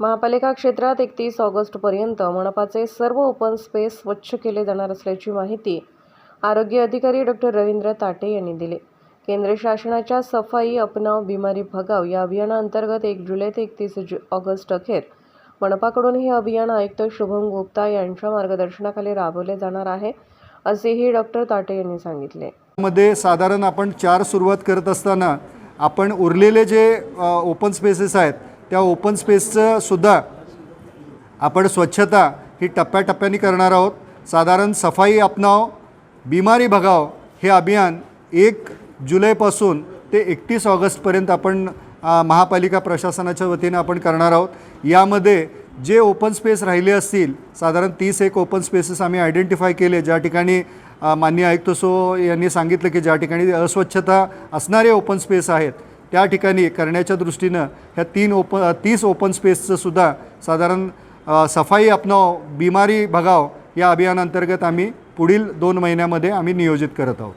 महापालिका क्षेत्रात एकतीस ऑगस्टपर्यंत मनपाचे सर्व ओपन स्पेस स्वच्छ केले जाणार असल्याची माहिती आरोग्य अधिकारी डॉक्टर रवींद्र ताटे यांनी दिली. केंद्र शासनाच्या सफाई अपनाव बिमारी भगाव या अभियानाअंतर्गत एक जुलै ते एकतीस जु ऑगस्ट अखेर मनपाकडून हे अभियान आयुक्त शुभम गुप्ता यांच्या मार्गदर्शनाखाली राबवले जाणार आहे असेही डॉक्टर ताटे यांनी सांगितले. मध्ये साधारण आपण चार सुरुवात करत असताना आपण उरलेले जे ओपन स्पेसेस आहेत त्या ओपन स्पेसचं सुद्धा आपण स्वच्छता ही टप्प्याटप्प्याने करणार आहोत. साधारण सफाई अपनाव बिमारी भगाव हे अभियान एक जुलैपासून ते एकतीस ऑगस्टपर्यंत आपण महापालिका प्रशासनाच्या वतीनं आपण करणार आहोत. यामध्ये जे ओपन स्पेस राहिले असतील साधारण तीस एक ओपन स्पेसेस आम्ही आयडेंटिफाय केले. ज्या ठिकाणी मान्य माननीय आयुक्त सो यांनी सांगितलं की ज्या ठिकाणी अस्वच्छता असणारे ओपन स्पेस आहेत त्या ठिकाणी करण्याच्या दृष्टीनं ह्या तीन ओप तीस ओपन स्पेसचं सुद्धा साधारण सफाई अपनाव बिमारी भगाव या अभियानांतर्गत आम्ही पुढील दोन महिन्यामध्ये आम्ही नियोजित करत आहोत.